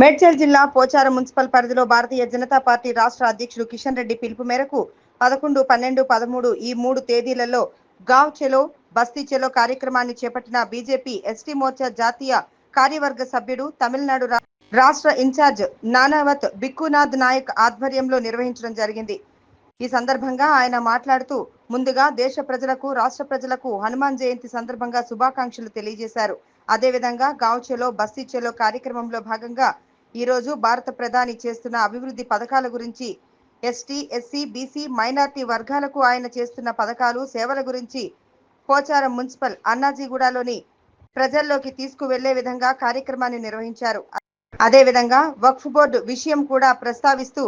మేడ్చల్ జిల్లా పోచారం మున్సిపల్ పరిధిలో భారతీయ జనతా పార్టీ రాష్ట్ర అధ్యక్షుడు కిషన్ రెడ్డి పిలుపు మేరకు పదకొండు పన్నెండు పదమూడు ఈ మూడు తేదీలలో గావ్ చెలో బస్తీ చెలో కార్యక్రమాన్ని చేపట్టిన బీజేపీ ఎస్టీ మోర్చా జాతీయ కార్యవర్గ సభ్యుడు తమిళనాడు రాష్ట్ర ఇన్ఛార్జ్ నానావత్ బిక్కునాథ్ నాయక్ ఆధ్వర్యంలో నిర్వహించడం జరిగింది. ఈ సందర్భంగా ఆయన మాట్లాడుతూ ముందుగా దేశ ప్రజలకు రాష్ట్ర ప్రజలకు హనుమాన్ జయంతి సందర్భంగా శుభాకాంక్షలు తెలియజేశారు. అదేవిధంగా గావ్ చెలో బస్తీ చెలో కార్యక్రమంలో భాగంగా ఈ రోజు భారత ప్రధాని చేస్తున్న అభివృద్ధి పథకాల గురించి ఎస్టీ ఎస్సీ బీసీ మైనార్టీ వర్గాలకు ఆయన చేస్తున్న పథకాలు సేవల గురించి పోచారం మున్సిపల్ అన్నాజీగూడలోని ప్రజల్లోకి తీసుకువెళ్ళే విధంగా కార్యక్రమాన్ని నిర్వహించారు. అదేవిధంగా వక్ఫ్ బోర్డు విషయం కూడా ప్రస్తావిస్తూ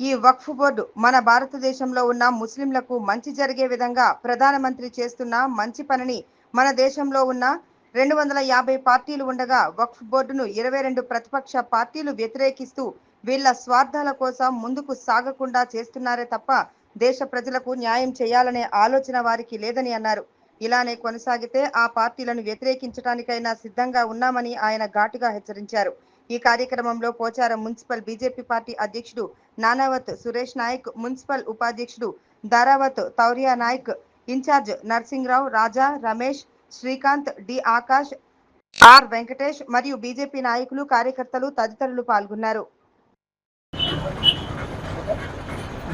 ఈ వక్ఫ్ బోర్డు మన భారతదేశంలో ఉన్న ముస్లింలకు మంచి జరిగే విధంగా ప్రధానమంత్రి చేస్తున్న మంచి పనిని మన దేశంలో ఉన్న రెండు వందల యాభై పార్టీలు ఉండగా వక్ఫ్ బోర్డును ఇరవై రెండు ప్రతిపక్ష పార్టీలు వ్యతిరేకిస్తూ వీళ్ళ స్వార్థాల కోసం ముందుకు సాగకుండా చేస్తున్నారే తప్ప దేశ ప్రజలకు న్యాయం చేయాలనే ఆలోచన వారికి లేదని అన్నారు. ఇలానే కొనసాగితే ఆ పార్టీలను వ్యతిరేకించడానికైనా సిద్ధంగా ఉన్నామని ఆయన ఘాటుగా హెచ్చరించారు. ఈ కార్యక్రమంలో పోచారం మున్సిపల్ బీజేపీ పార్టీ అధ్యక్షుడు నానావత్ సురేష్ నాయక్ మున్సిపల్ ఉపాధ్యక్షుడు Daravath Tauriya Nayak incharge Narsingrao Raja Ramesh Srikanth D. Akash R. Venkatesh మరియు బీజేపీ నాయకులు కార్యకర్తలు తదితరులు పాల్గొన్నారు.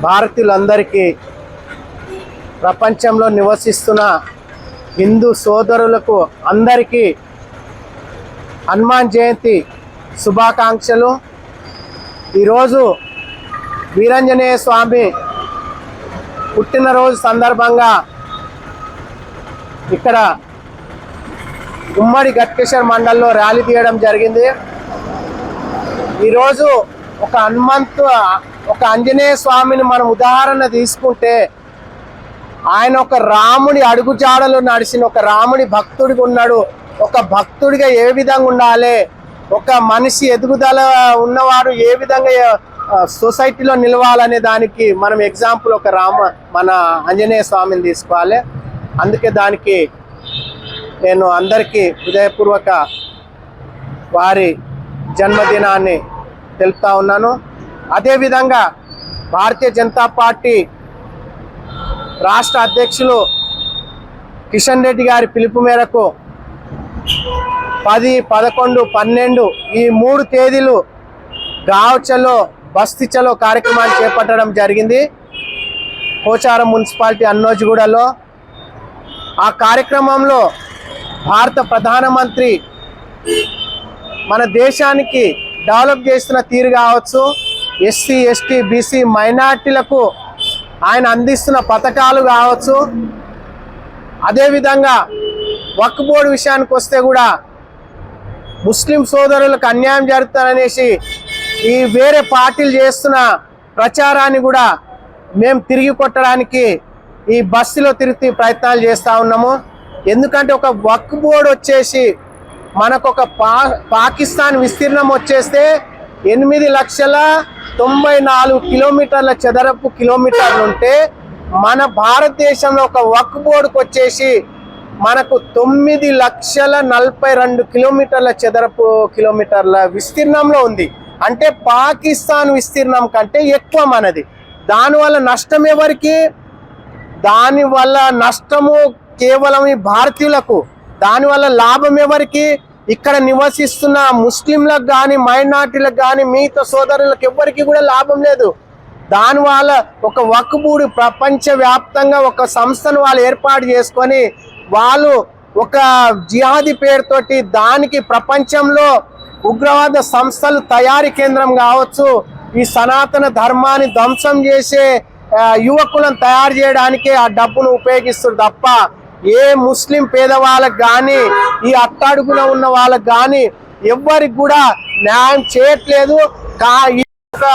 భారతీయులందరికీ ప్రపంచంలో నివసిస్తున్న హిందూ సోదరులకు అందరికీ హనుమాన్ జయంతి శుభాకాంక్షలు. ఈరోజు వీరంజనేయ స్వామి పుట్టినరోజు సందర్భంగా ఇక్కడ ఉమ్మడి గట్కేశ్వర్ మండల్లో ర్యాలీ తీయడం జరిగింది. ఈరోజు ఒక హనుమంతు ఒక ఆంజనేయ స్వామిని మనం ఉదాహరణ తీసుకుంటే ఆయన ఒక రాముడి అడుగుజాడలో నడిచిన ఒక రాముడి భక్తుడిగా ఉన్నాడు. ఒక భక్తుడిగా ఏ విధంగా ఉండాలి? ఒక మనిషి ఎదుగుదల ఉన్నవారు ఏ విధంగా సొసైటీలో నిలవాలనే దానికి మనం ఎగ్జాంపుల్ ఒక రామ మన ఆంజనేయ స్వామిని తీసుకోవాలి. అందుకే దానికి నేను అందరికీ హృదయపూర్వక వారి జన్మదినాన్ని తెలుపుతా ఉన్నాను. అదేవిధంగా భారతీయ జనతా పార్టీ రాష్ట్ర అధ్యక్షులు కిషన్ రెడ్డి గారి పిలుపు మేరకు పది పదకొండు పన్నెండు ఈ మూడు తేదీలు గావచలో బస్తిచలో కార్యక్రమాలు చేపట్టడం జరిగింది. పోచారం మున్సిపాలిటీ అన్నోజిగూడలో ఆ కార్యక్రమంలో భారత ప్రధానమంత్రి మన దేశానికి డెవలప్ చేస్తున్న తీరు కావచ్చు ఎస్సీ ఎస్టీ బీసీ మైనార్టీలకు ఆయన అందిస్తున్న పథకాలు కావచ్చు. అదేవిధంగా వక్ బోర్డు విషయానికి వస్తే కూడా ముస్లిం సోదరులకు అన్యాయం జరుగుతారనేసి ఈ వేరే పార్టీలు చేస్తున్న ప్రచారాన్ని కూడా మేము తిరిగి కొట్టడానికి ఈ బస్సులో తిరిగి ప్రయత్నాలు చేస్తూ ఉన్నాము. ఎందుకంటే ఒక వక్ బోర్డు వచ్చేసి మనకు ఒక పా పాకిస్తాన్ విస్తీర్ణం వచ్చేస్తే ఎనిమిది లక్షల తొంభై నాలుగు కిలోమీటర్ల చదరపు కిలోమీటర్లు ఉంటే మన భారతదేశంలో ఒక వక్ బోర్డుకు వచ్చేసి మనకు తొమ్మిది లక్షల నలభై రెండు కిలోమీటర్ల చదరపు కిలోమీటర్ల విస్తీర్ణంలో ఉంది. అంటే పాకిస్తాన్ విస్తీర్ణం కంటే ఎక్కువ మనది. దానివల్ల నష్టం ఎవరికి? దానివల్ల నష్టము కేవలం ఈ భారతీయులకు దానివల్ల లాభం ఎవరికి? ఇక్కడ నివసిస్తున్న ముస్లింలకు కానీ మైనార్టీలకు కానీ మిగతా సోదరులకు ఎవరికి కూడా లాభం లేదు. దానివల్ల ఒక వక్బూడి ప్రపంచవ్యాప్తంగా ఒక సంస్థను వాళ్ళు ఏర్పాటు చేసుకొని వాళ్ళు ఒక జిహాదీ పేరుతోటి దానికి ప్రపంచంలో ఉగ్రవాద సంస్థలు తయారీ కేంద్రం కావచ్చు ఈ సనాతన ధర్మాన్ని ధ్వంసం చేసే యువకులను తయారు చేయడానికే ఆ డబ్బును ఉపయోగిస్తారు తప్ప ఏ ముస్లిం పేదవాళ్ళకు కానీ ఈ అట్టడుగున ఉన్న వాళ్ళకు కానీ ఎవ్వరికి కూడా న్యాయం చేయట్లేదు. ఈ యొక్క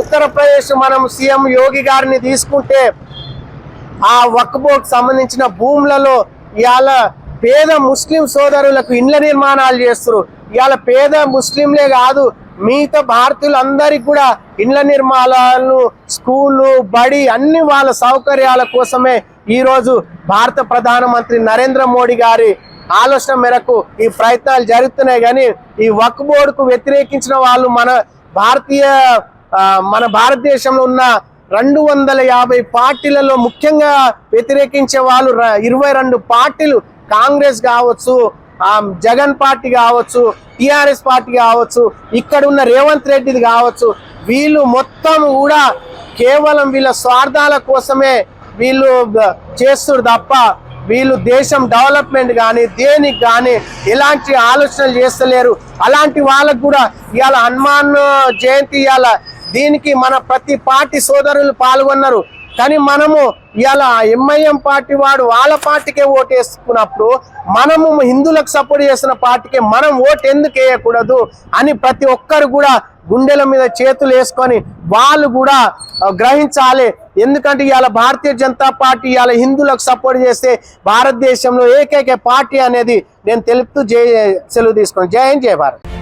ఉత్తరప్రదేశ్ మనం సీఎం యోగి గారిని తీసుకుంటే ఆ వక్బోక్ సంబంధించిన భూములలో ఇవాళ పేద ముస్లిం సోదరులకు ఇండ్ల నిర్మాణాలు చేస్తారు ఇవాళ పేద ముస్లింలే కాదు మిగతా భారతీయులందరికీ కూడా ఇండ్ల నిర్మాణాలు స్కూళ్ళు బడి అన్ని వాళ్ళ సౌకర్యాల కోసమే ఈరోజు భారత ప్రధానమంత్రి నరేంద్ర మోడీ గారి ఆలోచన మేరకు ఈ ప్రయత్నాలు జరుగుతున్నాయి కానీ ఈ వక్ బోర్డుకు వ్యతిరేకించిన వాళ్ళు మన భారతీయ మన భారతదేశంలో ఉన్న రెండు వందల యాభై పార్టీలలో ముఖ్యంగా వ్యతిరేకించే వాళ్ళు ఇరవై రెండు పార్టీలు కాంగ్రెస్ కావచ్చు జగన్ పార్టీ కావచ్చు టిఆర్ఎస్ పార్టీ కావచ్చు ఇక్కడ ఉన్న రేవంత్ రెడ్డిది కావచ్చు వీళ్ళు మొత్తం కూడా కేవలం వీళ్ళ స్వార్థాల కోసమే వీళ్ళు చేస్తుడు తప్ప వీళ్ళు దేశం డెవలప్మెంట్ కానీ దేనికి కానీ ఎలాంటి ఆలోచనలు చేస్తలేరు. అలాంటి వాళ్ళకు కూడా ఇవాళ హనుమాన్ జయంతి ఇవాళ దీనికి మన ప్రతి పార్టీ సోదరులు పాల్గొన్నారు. కానీ మనము ఇలా ఎంఐఎం పార్టీ వాడు వాళ్ళ పార్టీకే ఓటు వేసుకున్నప్పుడు మనము హిందువులకు సపోర్ట్ చేసిన పార్టీకి మనం ఓటు ఎందుకు వేయకూడదు అని ప్రతి ఒక్కరు కూడా గుండెల మీద చేతులు వేసుకొని వాళ్ళు కూడా గ్రహించాలి. ఎందుకంటే ఇవాళ భారతీయ జనతా పార్టీ ఇవాళ హిందువులకు సపోర్ట్ చేస్తే భారతదేశంలో ఏకైక పార్టీ అనేది నేను తెలుపుతూ జై సెలవు తీసుకున్నాను. జై హింద్ జై భారత్.